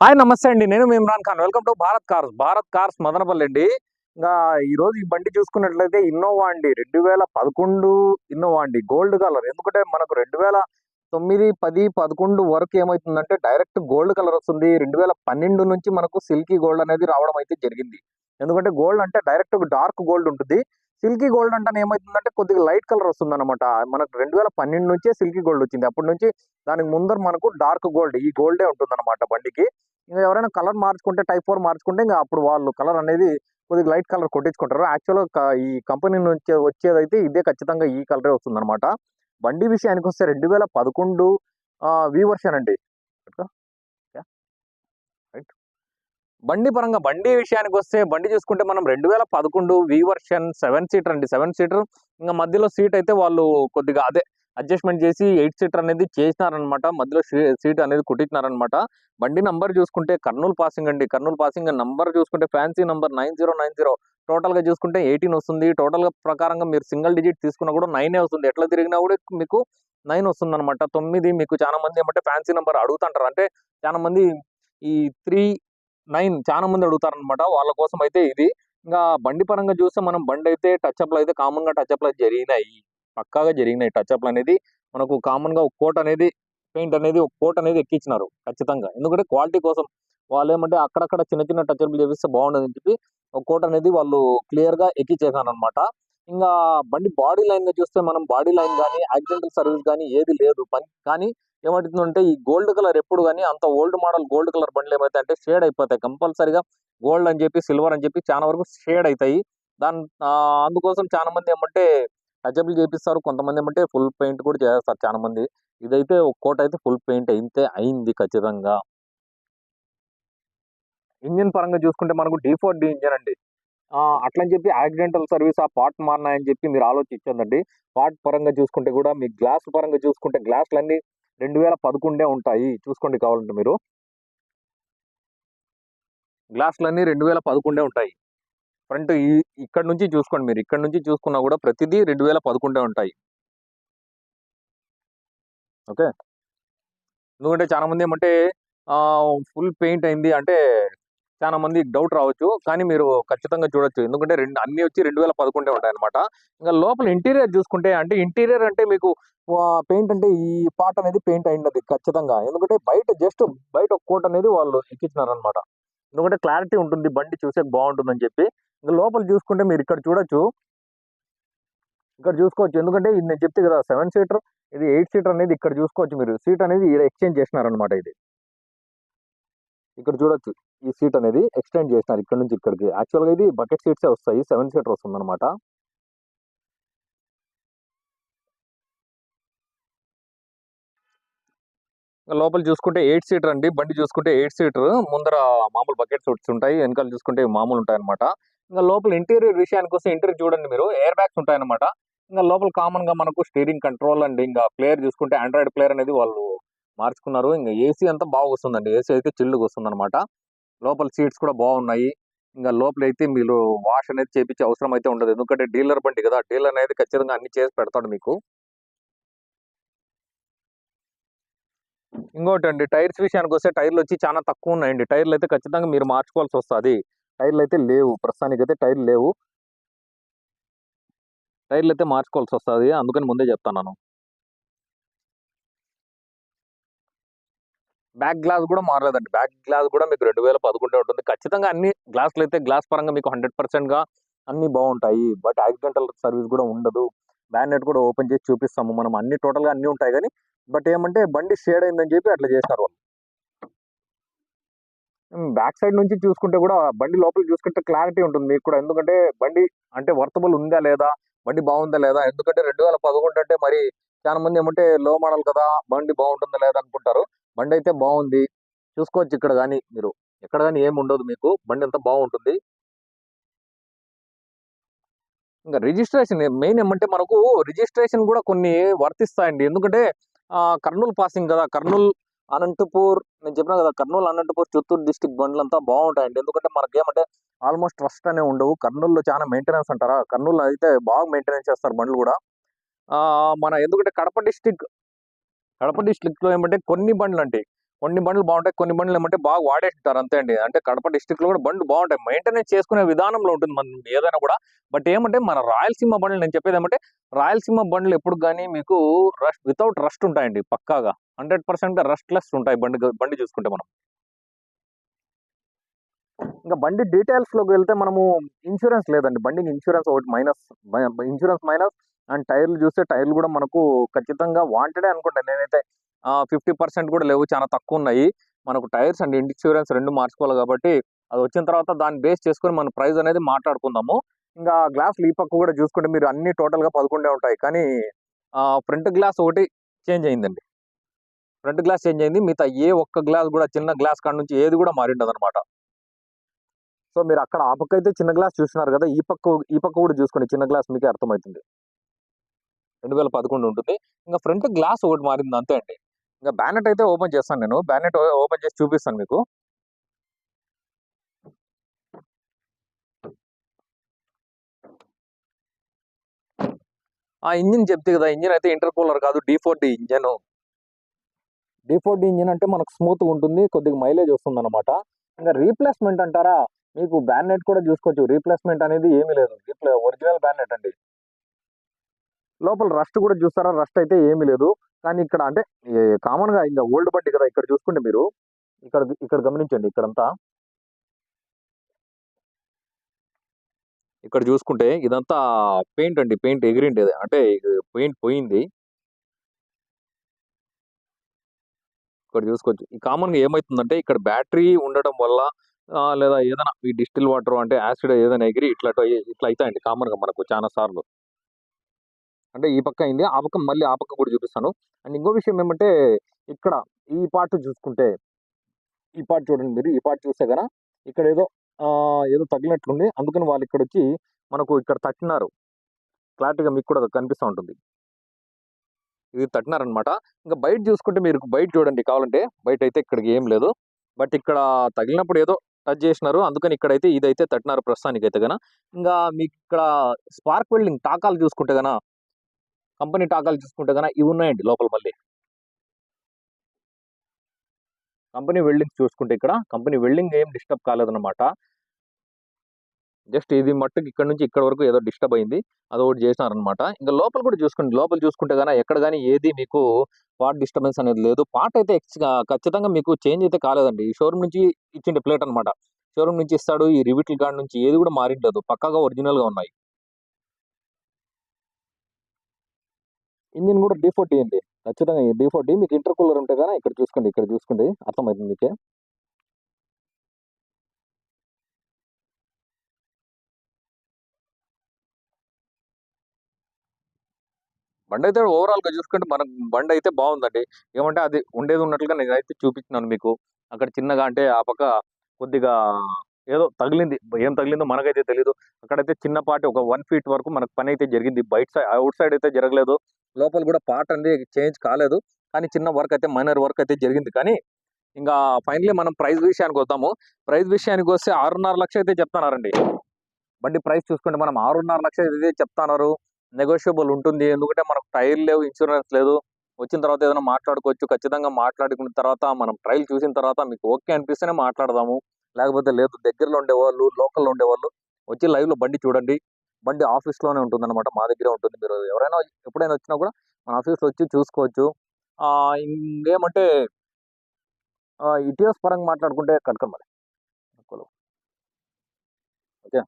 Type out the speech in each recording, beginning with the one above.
Hi నమస్తే అండి. నేను Imran Khan. Welcome to Bharat cars. Bharat cars Madanapalle అండి. ఇంకా ఈ రోజు ఈ బండి చూసుకున్నట్లయితే ఇన్నోవా అండి. రెండు వేల పదకొండు ఇన్నోవా అండి. Gold colour. ఎందుకంటే మనకు రెండు వేల తొమ్మిది పది పదకొండు వరకు ఏమవుతుందంటే డైరెక్ట్ గోల్డ్ కలర్ వస్తుంది. రెండు వేల పన్నెండు నుంచి మనకు సిల్కీ గోల్డ్ అనేది రావడం అయితే జరిగింది. ఎందుకంటే గోల్డ్ అంటే డైరెక్ట్ డార్క్ గోల్డ్ ఉంటుంది. సిల్కీ గోల్డ్ అంటే ఏమవుతుందంటే కొద్దిగా లైట్ కలర్ వస్తుంది అనమాట మనకు రెండు వేల పన్నెండు నుంచే సిల్కీ గోల్డ్ వచ్చింది. అప్పటి నుంచి దానికి ముందర మనకు డార్క్ గోల్డ్ ఈ గోల్డే ఉంటుంది అనమాట బండికి. ఇంకా ఎవరైనా కలర్ మార్చుకుంటే టైప్ ఫోర్ మార్చుకుంటే ఇంకా అప్పుడు వాళ్ళు కలర్ అనేది కొద్దిగా లైట్ కలర్ కొట్టించుకుంటారు. యాక్చువల్గా ఈ కంపెనీ నుంచి వచ్చేదైతే ఇదే ఖచ్చితంగా ఈ కలరే వస్తుంది అనమాట బండి విషయానికి వస్తే రెండు వేల పదకొండు వి వర్షన్ అండి. రైట్. బండి పరంగా బండి విషయానికి వస్తే బండి చూసుకుంటే మనం రెండు వేల పదకొండు వి వర్షన్ సెవెన్ సీటర్ అండి. సెవెన్ సీటర్ ఇంకా మధ్యలో సీట్ అయితే వాళ్ళు కొద్దిగా అదే అడ్జస్ట్మెంట్ చేసి ఎయిట్ సీటర్ అనేది చేసినారనమాట. మధ్యలో సీట్ అనేది కుట్టించినారనమాట బండి నంబర్ చూసుకుంటే కర్నూలు పాసింగ్ అండి. కర్నూలు పాసింగ్ నంబర్ చూసుకుంటే fancy number nine zero nine zero. టోటల్గా చూసుకుంటే ఎయిటీన్ వస్తుంది. టోటల్గా ప్రకారంగా మీరు సింగిల్ డిజిట్ తీసుకున్నా కూడా నైనే వస్తుంది. ఎట్లా తిరిగినా కూడా మీకు నైన్ వస్తుంది అనమాట తొమ్మిది మీకు చాలా మంది ఏమంటే ఫ్యాన్సీ నెంబర్ అడుగుతుంటారు. అంటే చాలా మంది ఈ త్రీ నైన్ చాలా మంది అడుగుతారనమాట. వాళ్ళ కోసం అయితే ఇది. ఇంకా బండి పరంగా చూస్తే మనం బండి అయితే టచ్ అప్లు అయితే కామన్గా టచ్ అప్లు జరిగినాయి. పక్కాగా జరిగినాయి. టచ్అప్లు అనేది మనకు కామన్గా ఒక కోట్ అనేది పెయింట్ అనేది ఒక కోట్ అనేది ఎక్కించినారు ఖచ్చితంగా. ఎందుకంటే క్వాలిటీ కోసం వాళ్ళు ఏమంటే అక్కడక్కడ చిన్న చిన్న టచ్అప్లు చేపిస్తే బాగుండదని చెప్పి ఒక కోట్ అనేది వాళ్ళు క్లియర్గా ఎక్కించేసాను అనమాట ఇంకా బండి బాడీ లైన్గా చూస్తే మనం బాడీ లైన్ కానీ యాక్సిడెంటల్ సర్వీస్ కానీ ఏది లేదు. పని కానీ ఏమవుతుందంటే ఈ గోల్డ్ కలర్ ఎప్పుడు కానీ అంత ఓల్డ్ మోడల్ గోల్డ్ కలర్ బండ్లు ఏమైతే అంటే షేడ్ అయిపోతాయి. కంపల్సరీగా గోల్డ్ అని చెప్పి సిల్వర్ అని చెప్పి చాలా వరకు షేడ్ అవుతాయి దాని ఆ, అందుకోసం చాలా మంది ఏమంటే టచబుల్ చేపిస్తారు. కొంతమంది ఏమంటే ఫుల్ పెయింట్ కూడా చేస్తారు చాలా మంది ఇదైతే ఒక కోట అయితే ఫుల్ పెయింట్ అయితే అయింది ఖచ్చితంగా. ఇంజిన్ పరంగా చూసుకుంటే మనకు డీ ఫోర్ డి ఇంజిన్ అండి. అట్లని చెప్పి యాక్సిడెంటల్ సర్వీస్ ఆ పార్ట్ మారినాయని చెప్పి మీరు ఆలోచించండి పార్ట్ పరంగా చూసుకుంటే కూడా మీ గ్లాస్ పరంగా చూసుకుంటే గ్లాసులన్నీ రెండు వేల పదకొండే ఉంటాయి. చూసుకోండి కావాలంటే మీరు. గ్లాసులన్నీ రెండు వేల పదకొండే ఉంటాయి. ఫ్రంట్ ఈ ఇక్కడ నుంచి చూసుకోండి మీరు. ఇక్కడ నుంచి చూసుకున్నా కూడా ప్రతిదీ రెండు వేల పదకొండే ఉంటాయి. ఓకే? ఎందుకంటే చాలామంది ఏమంటే ఫుల్ పెయింట్ అయింది అంటే చాలా మంది డౌట్ రావచ్చు. కానీ మీరు ఖచ్చితంగా చూడొచ్చు. ఎందుకంటే రెండు అన్ని వచ్చి రెండు వేల పదకొండే ఉంటాయి అనమాట ఇంకా లోపల ఇంటీరియర్ చూసుకుంటే అంటే ఇంటీరియర్ అంటే మీకు పెయింట్ అంటే ఈ పార్ట్ అనేది పెయింట్ అయినది ఖచ్చితంగా. ఎందుకంటే బయట జస్ట్ బయట ఒక కోట్ అనేది వాళ్ళు ఎక్కించినారనమాట ఎందుకంటే క్లారిటీ ఉంటుంది. బండి చూసే బాగుంటుందని చెప్పి ఇంకా లోపల చూసుకుంటే మీరు ఇక్కడ చూడొచ్చు. ఇక్కడ చూసుకోవచ్చు. ఎందుకంటే ఇది నేను చెప్తే కదా సెవెన్ సీటర్ ఇది ఎయిట్ సీటర్ అనేది ఇక్కడ చూసుకోవచ్చు మీరు. సీట్ అనేది ఎక్స్చేంజ్ చేసినారనమాట ఇది. ఇక్కడ చూడొచ్చు. ఈ సీట్ అనేది ఎక్స్టెండ్ చేసినారు ఇక్కడ నుంచి ఇక్కడికి. యాక్చువల్గా ఇది బకెట్ సీట్సే వస్తాయి. సెవెన్ సీటర్ వస్తుంది అనమాట లోపల చూసుకుంటే ఎయిట్ సీటర్ అండి. బండి చూసుకుంటే ఎయిట్ సీటర్ ముందర మామూలు బకెట్ సీట్స్ ఉంటాయి. వెనకాల చూసుకుంటే మామూలు ఉంటాయి అనమాట ఇంకా లోపల ఇంటీరియర్ విషయానికి వస్తే ఇంటీరియర్ చూడండి మీరు ఎయిర్ బ్యాగ్స్ ఉంటాయన్నమాట. ఇంకా లోపల కామన్గా మనకు స్టీరింగ్ కంట్రోల్ అండి ఇంకా ప్లేయర్ చూసుకుంటే ఆండ్రాయిడ్ ప్లేయర్ అనేది వాళ్ళు మార్చుకున్నారు. ఇంకా ఏసీ అంతా బాగా వస్తుందండి. ఏసీ అయితే చిల్లుగా వస్తుంది అనమాట లోపల సీట్స్ కూడా బాగున్నాయి. ఇంకా లోపల అయితే మీరు వాష్ అనేది చేపించే అవసరం అయితే ఉండదు. ఎందుకంటే డీలర్ బండి కదా డీలర్ అనేది ఖచ్చితంగా అన్ని చేసి పెడతాడు మీకు. ఇంకోటి అండి టైర్స్ విషయానికి వస్తే టైర్లు వచ్చి చాలా తక్కువ ఉన్నాయండి. టైర్లు అయితే ఖచ్చితంగా మీరు మార్చుకోవాల్సి వస్తుంది. టైర్లు అయితే లేవు. ప్రస్తుతానికి అయితే టైర్లు లేవు. టైర్లు అయితే మార్చుకోవాల్సి వస్తుంది అందుకని ముందే చెప్తాను బ్యాక్ గ్లాస్ కూడా మారలేదండి. బ్యాక్ గ్లాస్ కూడా మీకు రెండు వేల పదకొండు ఉంటుంది. ఖచ్చితంగా అన్ని గ్లాసులు అయితే గ్లాస్ పరంగా మీకు హండ్రెడ్ పర్సెంట్గా అన్నీ బాగుంటాయి బట్ యాక్సిడెంటల్ సర్వీస్ కూడా ఉండదు. బ్యానెట్ కూడా ఓపెన్ చేసి చూపిస్తాము. మనం అన్ని టోటల్గా అన్నీ ఉంటాయి కానీ బట్ ఏమంటే బండి షేడ్ అయిందని చెప్పి అట్లా చేస్తారు వాళ్ళు. బ్యాక్ సైడ్ నుంచి చూసుకుంటే కూడా బండి లోపల చూసుకుంటే క్లారిటీ ఉంటుంది మీకు కూడా. ఎందుకంటే బండి అంటే వర్తబుల్ ఉందా లేదా? బండి బాగుందా లేదా? ఎందుకంటే రెండు వేల పదకొండు అంటే మరి చాలా మంది ఏమంటే లో మోడల్ కదా బండి బాగుంటుందా లేదా అనుకుంటారు. బండి అయితే బాగుంది. చూసుకోవచ్చు ఇక్కడ కానీ మీరు. ఎక్కడ కానీ ఏమి ఉండదు మీకు. బండి అంతా బాగుంటుంది. ఇంకా రిజిస్ట్రేషన్ మెయిన్ ఏమంటే మనకు రిజిస్ట్రేషన్ కూడా కొన్ని వర్తిస్తాయండి. ఎందుకంటే కర్నూలు పాసింగ్ కదా. కర్నూలు అనంతపూర్ నేను చెప్పిన కదా కర్నూలు అనంతపూర్ చిత్తూరు డిస్టిక్ బండ్లు అంతా బాగుంటాయండి. ఎందుకంటే మనకి ఏమంటే ఆల్మోస్ట్ రస్ట్ అనే ఉండవు. కర్నూలులో చాలా మెయింటెనెన్స్ అంటారా? కర్నూలు అయితే బాగా మెయింటెనెన్స్ చేస్తారు బండ్లు కూడా. మన ఎందుకంటే కడప డిస్టిక్ కడప డిస్టిక్లో ఏమంటే కొన్ని బండ్లు అంటే కొన్ని బండ్లు బాగుంటాయి కొన్ని బండ్లు ఏమంటే బాగా వాడేస్తుంటారు. అంతే అండి. అంటే కడప డిస్టిక్లో కూడా బండ్లు బాగుంటాయి. మెయింటెనెన్స్ చేసుకునే విధానంలో ఉంటుంది మనం ఏదైనా కూడా. బట్ ఏమంటే మన రాయలసీమ బండ్లు నేను చెప్పేది ఏమంటే రాయలసీమ బండ్లు ఎప్పుడు కానీ మీకు రష్ వితౌట్ రస్ట్ ఉంటాయండి పక్కాగా. హండ్రెడ్ పర్సెంట్ రెస్ట్లెస్ ఉంటాయి బండి బండి చూసుకుంటే మనం. ఇంకా బండి డీటెయిల్స్లోకి వెళ్తే మనము ఇన్సూరెన్స్ లేదండి. బండికి ఇన్సూరెన్స్ ఒకటి మైనస్ ఇన్సూరెన్స్ మైనస్ అండ్ టైర్లు చూస్తే టైర్లు కూడా మనకు ఖచ్చితంగా వాంటెడే అనుకుంటా. నేనైతే ఫిఫ్టీ పర్సెంట్ కూడా లేవు. చాలా తక్కువ ఉన్నాయి. మనకు టైర్స్ అండ్ ఇన్సూరెన్స్ రెండు మార్చుకోవాలి కాబట్టి అది వచ్చిన తర్వాత దాన్ని బేస్ చేసుకొని మన ప్రైస్ అనేది మాట్లాడుకుందాము. ఇంకా గ్లాస్ ఈ పక్క కూడా చూసుకుంటే మీరు అన్ని టోటల్గా పదకొండే ఉంటాయి. కానీ ఫ్రంట్ గ్లాస్ ఒకటి చేంజ్ అయిందండి. ఫ్రంట్ గ్లాస్ చేంజ్ అయింది. మిగతా ఏ ఒక్క గ్లాస్ కూడా చిన్న గ్లాస్ కాడ నుంచి ఏది కూడా మారిండదు అనమాట సో మీరు అక్కడ ఆ పక్క అయితే చిన్న గ్లాస్ చూస్తున్నారు కదా ఈ పక్క ఈ పక్క కూడా చూసుకోండి. చిన్న గ్లాస్ మీకే అర్థమవుతుంది. రెండు వేల పదకొండు ఉంటుంది. ఇంకా ఫ్రంట్ గ్లాస్ ఒకటి మారింది అంతే అండి. ఇంకా బ్యానెట్ అయితే ఓపెన్ చేస్తాను నేను. బ్యానెట్ ఓపెన్ చేసి చూపిస్తాను మీకు. ఆ ఇంజిన్ చెప్తే కదా ఇంజిన్ అయితే ఇంటర్ కూలర్ కాదు D four D engine. D engine అంటే మనకు స్మూత్ ఉంటుంది కొద్దిగా మైలేజ్ వస్తుంది అనమాట ఇంకా రీప్లేస్మెంట్ అంటారా? మీకు బ్యానెట్ కూడా చూసుకోవచ్చు. రీప్లేస్మెంట్ అనేది ఏమీ లేదు. రీప్లే ఒరిజినల్ బ్యానెట్ అండి. లోపల రస్ట్ కూడా చూస్తారా? రస్ట్ అయితే ఏమీ లేదు. కానీ ఇక్కడ అంటే కామన్గా ఇంకా ఓల్డ్ బండి కదా ఇక్కడ చూసుకుంటే మీరు. ఇక్కడ ఇక్కడ గమనించండి ఇక్కడంతా. ఇక్కడ చూసుకుంటే ఇదంతా పెయింట్ అండి. పెయింట్ ఎగిరిండేది. అంటే పెయింట్ పోయింది. ఇక్కడ చూసుకోవచ్చు. ఈ కామన్గా ఏమవుతుందంటే ఇక్కడ బ్యాటరీ ఉండడం వల్ల లేదా ఏదైనా ఈ డిస్టిల్ వాటర్ అంటే యాసిడ్ ఏదైనా ఎగిరి ఇట్లా ఇట్లా అవుతాయండి కామన్గా మనకు చాలా సార్లు. అంటే ఈ పక్క అయింది ఆ పక్క మళ్ళీ ఆ పక్క కూడా చూపిస్తాను. అండ్ ఇంకో విషయం ఏమంటే ఇక్కడ ఈ పార్ట్ చూసుకుంటే ఈ పార్ట్ చూడండి మీరు ఈ పార్ట్ చూస్తే కదా ఇక్కడ ఏదో ఏదో తగిలినట్లుంది. అందుకని వాళ్ళు ఇక్కడ వచ్చి మనకు ఇక్కడ తట్టినారు. క్లారిటీగా మీకు కూడా కనిపిస్తూ ఉంటుంది. ఇది తట్టినారనమాట ఇంకా బయట చూసుకుంటే మీరు బయట చూడండి కావాలంటే బయట అయితే ఇక్కడికి ఏం లేదు. బట్ ఇక్కడ తగిలినప్పుడు ఏదో టచ్ చేసినారు. అందుకని ఇక్కడైతే ఇదైతే తట్టినారు ప్రస్తుతానికి అయితే గన. ఇంకా మీకు ఇక్కడ స్పార్క్ వెల్డింగ్ టాకాలు చూసుకుంటే గన కంపెనీ టాకాలు చూసుకుంటే గన ఇవి ఉన్నాయండి లోపల మళ్ళీ. కంపెనీ వెల్డింగ్ చూసుకుంటే ఇక్కడ కంపెనీ వెల్డింగ్ ఏం డిస్టర్బ్ కాలేదన్నమాట. జస్ట్ ఇది మట్టుకు ఇక్కడ నుంచి ఇక్కడ వరకు ఏదో డిస్టర్బ్ అయింది అది ఒకటి చేసినారనమాట ఇంకా లోపల కూడా చూసుకోండి లోపల చూసుకుంటే కానీ ఎక్కడ కానీ ఏది మీకు పార్ట్ డిస్టర్బెన్స్ అనేది లేదు. పార్ట్ అయితే ఖచ్చితంగా మీకు చేంజ్ అయితే కాలేదండి. ఈ షోరూమ్ నుంచి ఇచ్చిండే ప్లేట్ అనమాట షోరూమ్ నుంచి ఇస్తాడు ఈ రివిట్ల గార్డ్ నుంచి ఏది కూడా మారిండదు. పక్కాగా ఒరిజినల్గా ఉన్నాయి. ఇంజిన్ కూడా డీ ఫోర్టీ అండి. ఖచ్చితంగా డీ ఫోర్టీ మీకు ఇంటర్ కూలర్ ఉంటే కానీ ఇక్కడ చూసుకోండి ఇక్కడ చూసుకోండి. అర్థమవుతుంది మీకే? బండి అయితే ఓవరాల్గా చూసుకుంటే మనకు బండి అయితే బాగుందండి. ఏమంటే అది ఉండేది ఉన్నట్లుగా నేనైతే చూపించినాను మీకు. అక్కడ చిన్నగా అంటే ఆ పక్క కొద్దిగా ఏదో తగిలింది. ఏం తగిలిందో మనకైతే తెలియదు అక్కడైతే చిన్నపాటి ఒక వన్ ఫీట్ వరకు మనకు పని అయితే జరిగింది. బయట సైడ్ అవుట్ సైడ్ అయితే జరగలేదు. లోపల కూడా పార్ట్ అనేది చేంజ్ కాలేదు. కానీ చిన్న వర్క్ అయితే మైనర్ వర్క్ అయితే జరిగింది. కానీ ఇంకా ఫైనలీ మనం ప్రైస్ విషయానికి వద్దాము. ప్రైస్ విషయానికి వస్తే ఆరున్నర లక్ష అయితే చెప్తున్నారండి. బండి ప్రైస్ చూసుకుంటే మనం ఆరున్నర లక్ష అయితే చెప్తున్నారు. నెగోషియబుల్ ఉంటుంది. ఎందుకంటే మనకు టైర్ లేవు ఇన్సూరెన్స్ లేదు. వచ్చిన తర్వాత ఏదైనా మాట్లాడుకోవచ్చు. ఖచ్చితంగా మాట్లాడుకున్న తర్వాత మనం ట్రైల్ చూసిన తర్వాత మీకు ఓకే అనిపిస్తేనే మాట్లాడదాము. లేకపోతే లేదు దగ్గరలో ఉండేవాళ్ళు లోకల్లో ఉండేవాళ్ళు వచ్చి లైవ్లో లో బండి చూడండి. బండి ఆఫీస్లోనే ఉంటుంది అనమాట మా దగ్గరే ఉంటుంది. మీరు ఎవరైనా ఎప్పుడైనా వచ్చినా కూడా మన ఆఫీస్లో వచ్చి చూసుకోవచ్చు. ఇంకేమంటే ఇటీఎస్ పరంగా మాట్లాడుకుంటే కట్టుకోండి మరి ఓకే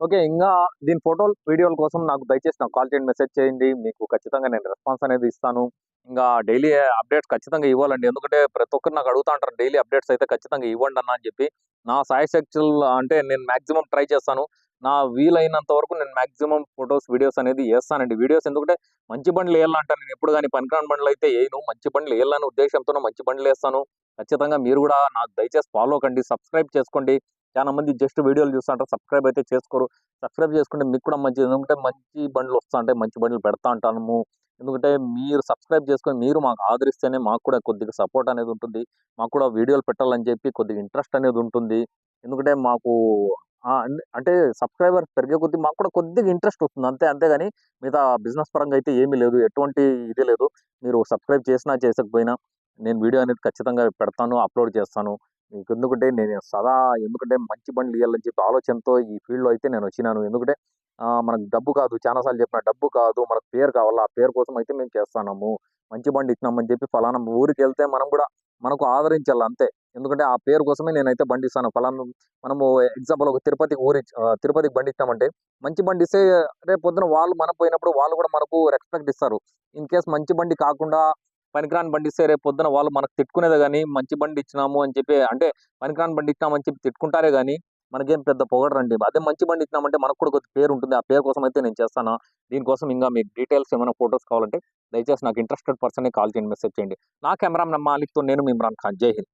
ఓకే ఇంకా దీని ఫోటోలు వీడియోల కోసం నాకు దయచేసి నాకు కాల్ చేయండి మెసేజ్ చేయండి. మీకు ఖచ్చితంగా నేను రెస్పాన్స్ అనేది ఇస్తాను. ఇంకా డైలీ అప్డేట్స్ ఖచ్చితంగా ఇవ్వాలండి. ఎందుకంటే ప్రతి ఒక్కరు నాకు అడుగుతా ఉంటారు డైలీ అప్డేట్స్ అయితే ఖచ్చితంగా ఇవ్వండి అన్న అని చెప్పి. నా సాయశక్తులు అంటే నేను మాక్సిమం ట్రై చేస్తాను. నా వీలైనంత వరకు నేను మాక్సిమం ఫొటోస్ వీడియోస్ అనేది వేస్తానండి. వీడియోస్ ఎందుకంటే మంచి బండ్లు వేయాలంట నేను ఎప్పుడు కానీ పనికిరాని బండ్లు అయితే వేయను. మంచి బండ్లు వేయాలని ఉద్దేశంతో మంచి బండ్లు వేస్తాను. ఖచ్చితంగా మీరు కూడా నాకు దయచేసి ఫాలో కండి సబ్స్క్రైబ్ చేసుకోండి. చాలా మంది జస్ట్ వీడియోలు చూస్తుంటారు సబ్స్క్రైబ్ అయితే చేసుకోరు. సబ్స్క్రైబ్ చేసుకుంటే మీకు కూడా మంచిది. ఎందుకంటే మంచి బండ్లు వస్తుంటాయి మంచి బండ్లు పెడతా ఉంటాము ఎందుకంటే మీరు సబ్స్క్రైబ్ చేసుకొని మీరు మాకు ఆదరిస్తేనే మాకు కూడా కొద్దిగా సపోర్ట్ అనేది ఉంటుంది. మాకు కూడా వీడియోలు పెట్టాలని చెప్పి కొద్దిగా ఇంట్రెస్ట్ అనేది ఉంటుంది. ఎందుకంటే మాకు అన్- అంటే సబ్స్క్రైబర్ పెరిగే కొద్దీ మాకు కూడా కొద్దిగా ఇంట్రెస్ట్ వస్తుంది. అంతే అంతేగాని మిగతా బిజినెస్ పరంగా అయితే ఏమీ లేదు. ఎటువంటి ఇది లేదు. మీరు సబ్స్క్రైబ్ చేసినా చేసకపోయినా నేను వీడియో అనేది ఖచ్చితంగా పెడతాను అప్లోడ్ చేస్తాను. నీకు ఎందుకంటే నేను సదా ఎందుకంటే మంచి బండ్లు ఇవ్వాలని చెప్పి ఆలోచనతో ఈ ఫీల్డ్లో అయితే నేను వచ్చినాను. ఎందుకంటే మనకు డబ్బు కాదు. చాలాసార్లు చెప్పిన డబ్బు కాదు. మనకు పేరు కావాలి? ఆ పేరు కోసం అయితే మేము చేస్తున్నాము. మంచి బండి ఇచ్చినామని చెప్పి ఫలానా ఊరికి వెళ్తే మనం కూడా మనకు ఆదరించాలి అంతే. ఎందుకంటే ఆ పేరు కోసమే నేనైతే బండి ఇస్తాను. ఫలానా మనము ఎగ్జాంపుల్ ఒక తిరుపతికి ఊరి తిరుపతికి బండి ఇచ్చినామంటే మంచి బండి ఇస్తే రేపు పొద్దున వాళ్ళు మనం పోయినప్పుడు వాళ్ళు కూడా మనకు రెస్పెక్ట్ ఇస్తారు. ఇన్ కేస్ మంచి బండి కాకుండా పనికిరాని బండి ఇస్తే రేపు పొద్దున వాళ్ళు మనకు తిట్టుకునేదే కానీ మంచి బండి ఇచ్చినాము అని చెప్పి అంటే పనికిరాని బండి ఇచ్చినామని చెప్పి తిట్టుకుంటారే కానీ మనకేం పెద్ద పొగడరండి. అదే మంచి బండి ఇచ్చినామంటే మనకు కూడా కొద్ది పేరు ఉంటుంది ఆ పేరు కోసం అయితే నేను చేస్తాను. దీనికోసం ఇంకా మీ డీటెయిల్స్ ఏమైనా ఫొటోస్ కావాలంటే దయచేసి నాకు ఇంట్రెస్టెడ్ పర్సన్ కాల్ చేయండి మెసేజ్ చేయండి. నా కెమెరా మాలిక్తో నేను ఇమ్రాన్ ఖాన్. జై హింద్.